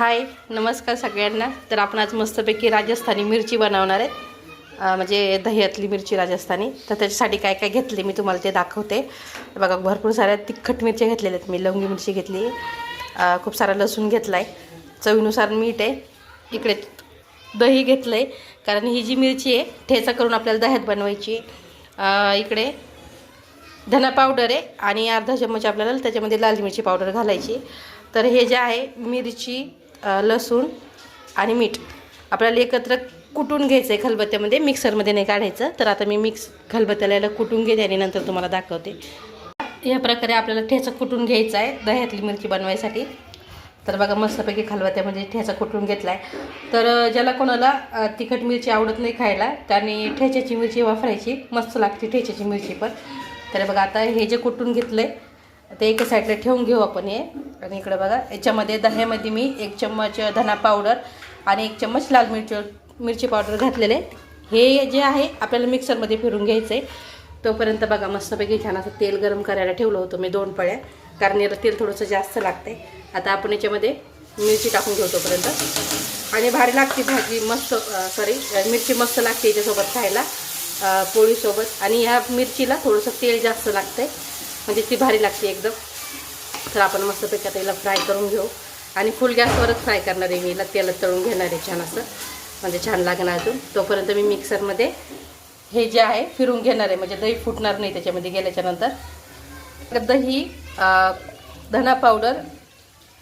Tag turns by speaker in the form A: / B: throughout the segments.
A: हाय नमस्कार सगळ्यांना. तर आपण आज मस्तपैकी राजस्थानी मिरची बनवणार आहेत म्हणजे दह्यातली मिरची राजस्थानी. तर त्याच्यासाठी काय काय घेतले मी तुम्हाला ते दाखवते. बघा भरपूर साऱ्या तिखट मिरच्या घेतलेल्या आहेत. मी लवंगी मिरची घेतली. खूप सारा लसूण घेतला आहे चवीनुसार मीठ आहे. इकडे दही घेतलं आहे कारण ही जी मिरची आहे ठेचा करून आपल्याला दह्यात बनवायची. इकडे धना पावडर आहे आणि अर्धा चम्मच आपल्याला त्याच्यामध्ये लाल मिरची पावडर घालायची. तर हे जे आहे मिरची लसूण आणि मीठ. आपल्याला एकत्र कुटून घ्यायचं आहे खलबत्त्यामध्ये मिक्सरमध्ये नाही काढायचं. तर आता मी मिक्स खलबत्त्याला याला कुटून घेते आणि नंतर तुम्हाला दाखवते. या प्रकारे आपल्याला ठेचा कुटून घ्यायचा आहे दह्यातली मिरची बनवायसाठी. तर बघा मस्तपैकी खलबत्त्यामध्ये ठेचा कुटून घेतला आहे तर ज्याला कोणाला तिखट मिरची आवडत नाही खायला त्याने ठेच्याची मिरची वापरायची. मस्त लागते ठेच्याची मिरची पण. तर बघा आता हे जे कुटून घेतलं आहे ते एका साईडला ठेवून घेऊ आपण हे. आणि इकडे बघा याच्यामध्ये दह्यामध्ये मी एक चम्मच धना पावडर आणि एक चम्मच लाल मिरची मिरची पावडर घातलेले. हे जे आहे आपल्याला मिक्सरमध्ये फिरून घ्यायचं आहे तोपर्यंत बघा मस्तपैकी छान असं तेल गरम करायला ठेवलं होतं मी दोन पळ्या. कारण याला तेल थोडंसं जास्त लागते आता आपण याच्यामध्ये मिरची टाकून घेऊ तोपर्यंत. आणि भारी लागते भाजी मस्त सॉरी मिरची मस्त लागते याच्यासोबत खायला पोळीसोबत. आणि ह्या मिरचीला थोडंसं तेल जास्त लागतं आहे म्हणजे ती भारी लागते एकदम. तर आपण मस्तपैकी आता याला फ्राय करून घेऊ. आणि फुल गॅसवरच फ्राय करणार आहे मी. याला तेलात तळून घेणार आहे छान असं. म्हणजे छान लागणार अजून. तोपर्यंत मी मिक्सरमध्ये हे जे आहे फिरून घेणार आहे. म्हणजे दही फुटणार नाही त्याच्यामध्ये गेल्याच्यानंतर तर दही धना पावडर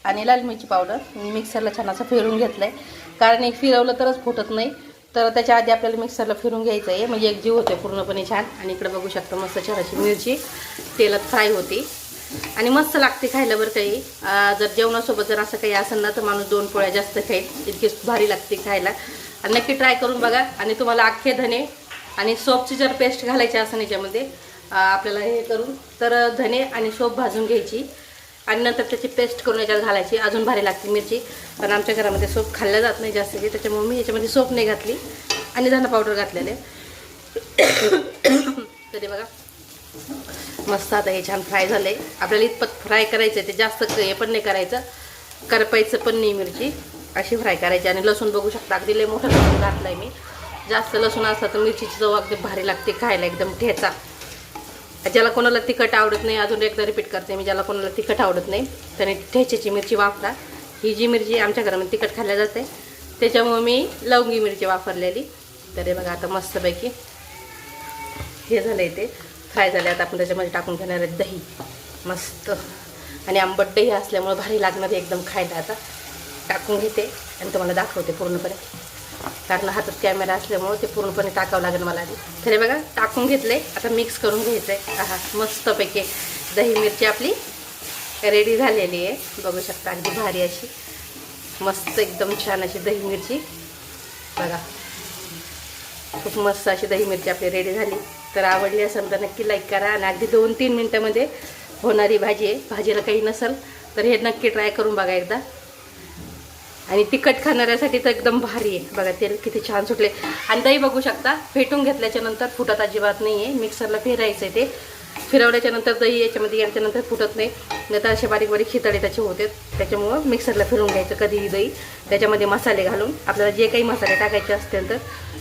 A: आणि लाल मिरची पावडर मी मिक्सरला छान असं फिरून घेतलं आहे कारण एक फिरवलं तरच फुटत नाही. तर त्याच्या आधी आपल्याला मिक्सरला फिरून घ्यायचं आहे म्हणजे एक जीव होते पूर्णपणे छान. आणि इकडे बघू शकता मस्त छान अशी मिरची. तेलात फ्राय होती. आणि मस्त लागते खायला बरं काही. जर जेवणासोबत जर असं काही असेल ना तर माणूस दोन पोळ्या जास्त खाईल. इतकी भारी लागते खायला. आणि नक्की ट्राय करून बघा. आणि तुम्हाला अख्खे धने आणि सोपची जर पेस्ट घालायची असेल याच्यामध्ये आपल्याला हे करून तर धने आणि सोप भाजून घ्यायची. आणि नंतर त्याची पेस्ट करून याच्यात घालायची. अजून भारी लागते मिरची. पण आमच्या घरामध्ये सोप खाल्लं जात नाही जास्त त्याच्यामुळे मी याच्यामध्ये सोप नाही घातली. आणि धना पावडर घातलेले. तरी बघा. मस्त आता हे छान फ्राय झाले आपल्याला इतपत फ्राय करायचं आहे ते जास्त हे पण नाही करायचं. करपायचं पण नाही मिरची. अशी फ्राय करायची. आणि लसूण बघू शकता. अगदी लय मोठं लसूण घातलं आहे मी. जास्त लसूण असलं तर मिरचीची चव अगदी भारी लागते खायला. एकदम ठेचा. ज्याला कोणाला तिखट आवडत नाही अजून एकदा रिपीट करते मी ज्याला कोणाला तिखट आवडत नाही त्याने ठेच्याची मिरची वापरा. ही जी मिरची आमच्या घरामध्ये तिखट खाल्ल्या जाते त्याच्यामुळे मी लवंगी मिरची वापरलेली. तर हे बघा आता मस्तपैकी हे झालं आहे ते फ्राय झाले आता आपण त्याच्यामध्ये टाकून घेणार आहे दही. मस्त. आणि आंबट दही असल्यामुळे भारी लागणार आहे एकदम खायला आता. टाकून घेते आणि तुम्हाला दाखवते पूर्णपणे. कारण हातात कॅमेरा असल्यामुळे ते पूर्णपणे टाकावं लागेल मला आधी. खरे बघा टाकून घेतले आता मिक्स करून घ्यायचं आहे हा मस्तपैकी दही मिरची आपली रेडी झालेली आहे. बघू शकता अगदी भारी अशी. मस्त एकदम छान अशी दही मिरची. बघा खूप मस्त अशी दही मिरची आपली रेडी झाली. तर आवडली असेल तर नक्की लाईक करा आणि अगदी दोन तीन मिनटामध्ये होणारी भाजी आहे. भाजीला काही नसेल तर हे नक्की ट्राय करून बघा एकदा. आणि तिखट खाणाऱ्यासाठी तर एकदम भारी आहे. बघा तेल किती छान सुटले. आणि दही बघू शकता फेटून घेतल्याच्या नंतर फुटत अजिबात नाही आहे मिक्सरला फिरायचं आहे ते. फिरवल्याच्या नंतर दही याच्यामध्ये याच्यानंतर फुटत नाही. नाही तर असे बारीक बारीक खितडे त्याचे होते. त्याच्यामुळं मिक्सरला फिरून घ्यायचं कधीही दही. त्याच्यामध्ये मसाले घालून. आपल्याला जे काही मसाले टाकायचे असतील तर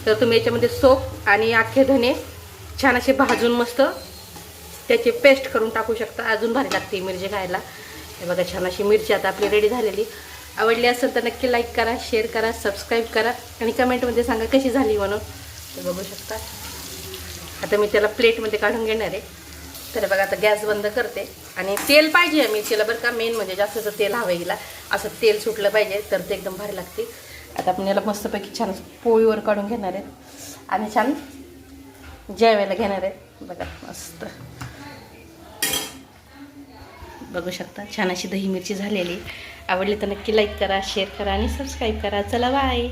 A: तर तुम्ही याच्यामध्ये सोप आणि अख्खे धने छान असे भाजून मस्त त्याची पेस्ट करून टाकू शकता. अजून भारी लागते मिरची खायला. हे बघा छान अशी मिरची आता आपली रेडी झालेली. आवडली असेल तर नक्की लाईक करा शेअर करा सबस्क्राईब करा आणि कमेंटमध्ये सांगा कशी झाली म्हणून. ते बघू शकता. आता मी त्याला प्लेटमध्ये काढून घेणार आहे. तर बघा आता गॅस बंद करते. आणि तेल पाहिजे मिरचीला बरं का मेन म्हणजे जास्तचं तेल हवं हिला. असं तेल सुटलं पाहिजे तर ते एकदम भारी लागते. आता आपण याला मस्तपैकी छान पोळीवर काढून घेणार आहेत आणि छान जेवायला घेणार आहेत बघा मस्त. बघू शकता छान अशी दही मिरची झालेली आवडली तर नक्की लाईक करा शेअर करा आणि सबस्क्राईब करा. चला बाय